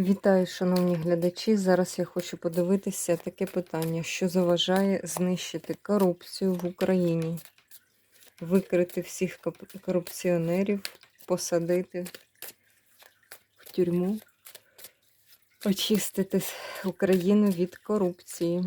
Вітаю, шановні глядачі. Зараз я хочу подивитися таке питання, що заважає знищити корупцію в Україні, викрити всіх корупціонерів, посадити в тюрму, очистити Україну від корупції.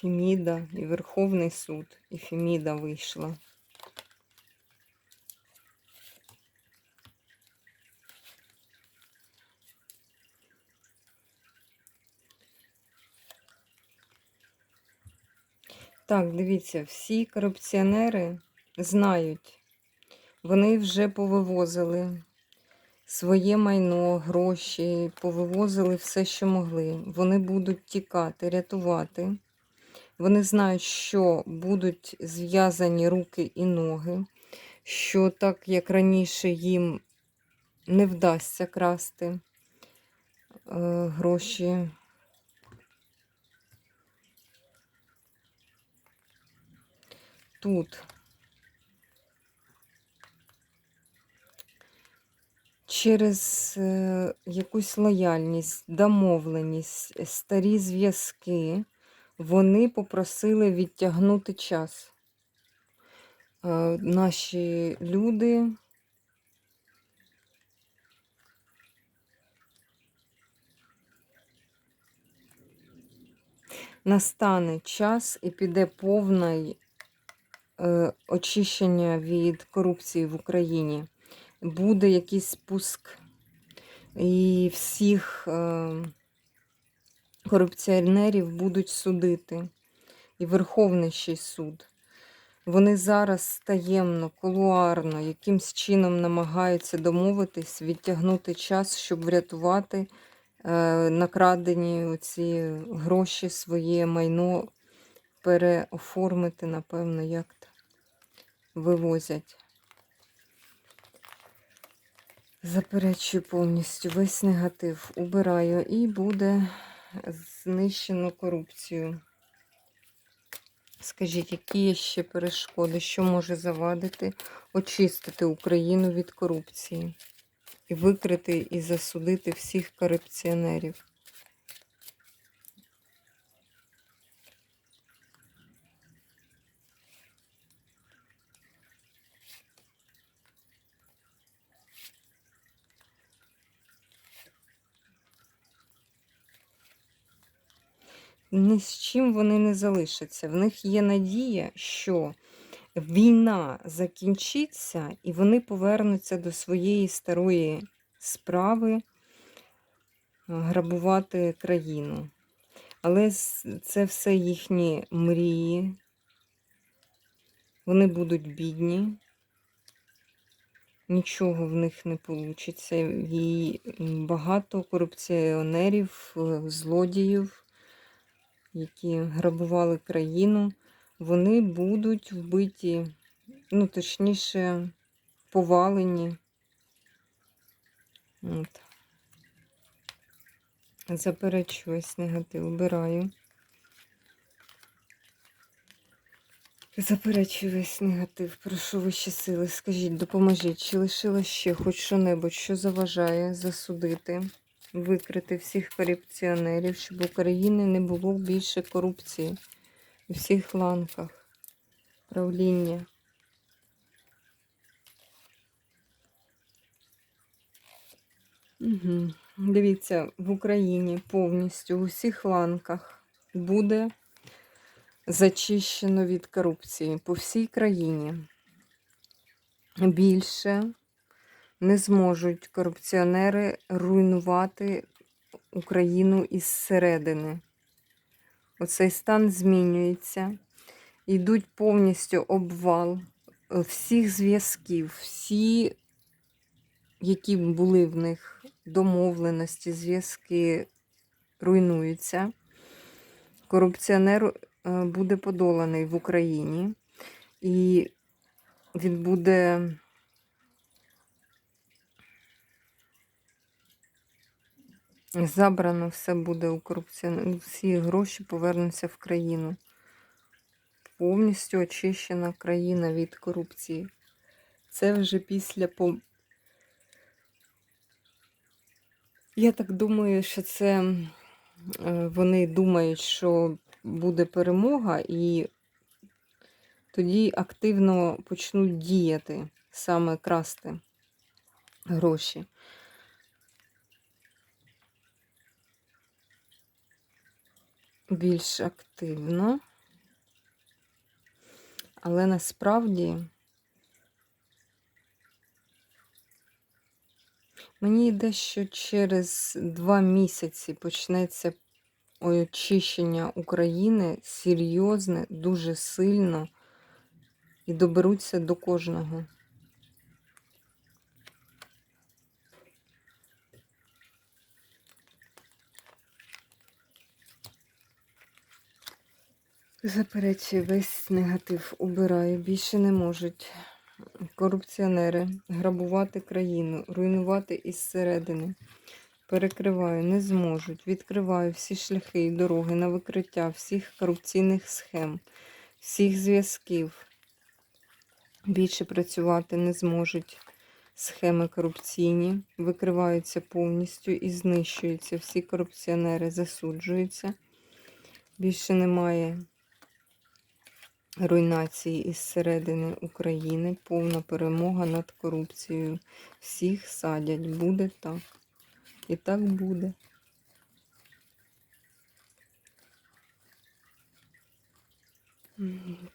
Феміда і Верховний суд, і Феміда вийшла. Так, дивіться, всі корупціонери знають, вони вже повивозили своє майно, гроші, повивозили все, що могли. Вони будуть тікати, рятувати. Вони знають, що будуть зв'язані руки і ноги, що так як раніше їм не вдасться красти е, гроші. Тут через е, якусь лояльність, домовленість, старі зв'язки вони попросили відтягнути час. Е, Наші люди настане час і піде повне очищення від корупції в Україні. Буде якийсь спуск і всіх е, корупціонерів будуть судити. І Верховний суд. Вони зараз таємно, кулуарно, якимсь чином намагаються домовитись, відтягнути час, щоб врятувати е, накрадені ці гроші, своє майно, переоформити, напевно, як то вивозять. Заперечую повністю весь негатив, убираю і буде знищено корупцію. Скажіть, які є ще перешкоди, що може завадити очистити Україну від корупції і викрити і засудити всіх корупціонерів? Ні з чим вони не залишаться. В них є надія, що війна закінчиться і вони повернуться до своєї старої справи грабувати країну. Але це все їхні мрії. Вони будуть бідні, нічого в них не вийде. І багато корупціонерів, е, злодіїв які грабували країну, вони будуть вбиті, ну, точніше, повалені. От. Заперечую весь негатив, убираю. Заперечую весь негатив, прошу вищі сили. Скажіть, допоможіть, чи лишилось ще хоч що-небудь, що заважає засудити, викрити всіх корупціонерів, щоб в Україні не було більше корупції у всіх ланках правління. Угу. Дивіться, в Україні повністю у всіх ланках буде зачищено від корупції по всій країні. Більше не зможуть корупціонери руйнувати Україну із середини. Оцей стан змінюється. Йдуть повністю обвал е, всіх зв'язків, всі які були в них домовленості, зв'язки руйнуються. Корупціонер е, буде подоланий в Україні, і він буде забрано все буде у корупціонера. Всі гроші повернуться в країну. Повністю очищена країна від корупції. Це вже після по. Я так думаю, що це е, вони думають, що буде перемога, і тоді активно почнуть діяти, саме красти гроші. Більш активно. Але насправді мені йде, що через два місяці почнеться очищення України серйозне, дуже сильно і доберуться до кожного. Заперечую, весь негатив убираю. Більше не можуть корупціонери грабувати країну, руйнувати із середини. Перекриваю, не зможуть. Відкриваю всі шляхи і дороги на викриття всіх корупційних схем, всіх зв'язків. Більше працювати не зможуть схеми корупційні, викриваються повністю і знищуються. Всі корупціонери засуджуються. Більше немає руйнації із середини України, повна перемога над корупцією. Всіх садять. Буде так. І так буде.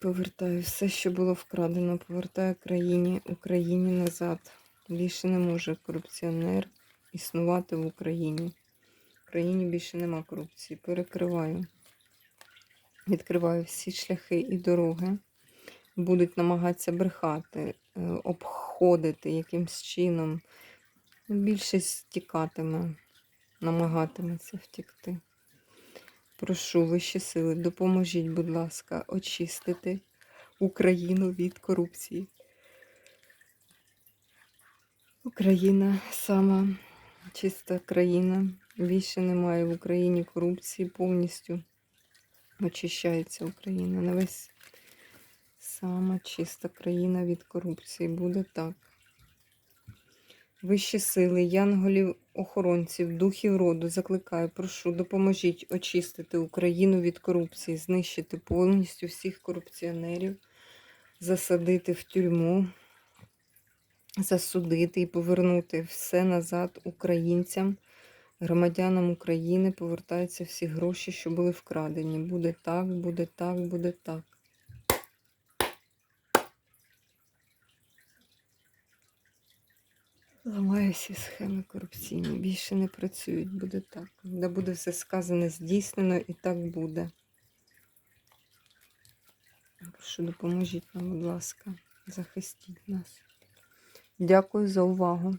Повертаю все, що було вкрадено, повертаю країні, Україні назад. Більше не може корупціонер існувати в Україні. В країні більше нема корупції. Перекриваю. Відкриваю всі шляхи і дороги. Будуть намагатися брехати, е, обходити якимсь чином. Більшість тікатиме, намагатиметься втікти. Прошу вищі сили, допоможіть, будь ласка, очистити Україну від корупції. Україна сама чиста країна. Більше немає в Україні корупції повністю очищається Україна. На весь сама чиста країна від корупції. Буде так. Вищі сили, янголів, охоронців, духів роду закликаю, прошу, допоможіть очистити Україну від корупції, знищити повністю всіх корупціонерів, засадити в тюрму, засудити і повернути все назад українцям, громадянам України повертаються всі гроші, що були вкрадені. Буде так, буде так, буде так. Ламаю всі схеми корупційні. Більше не працюють, буде так. Де буде все сказане, здійснено і так буде. Прошу, допоможіть нам, будь ласка, захистіть нас. Дякую за увагу.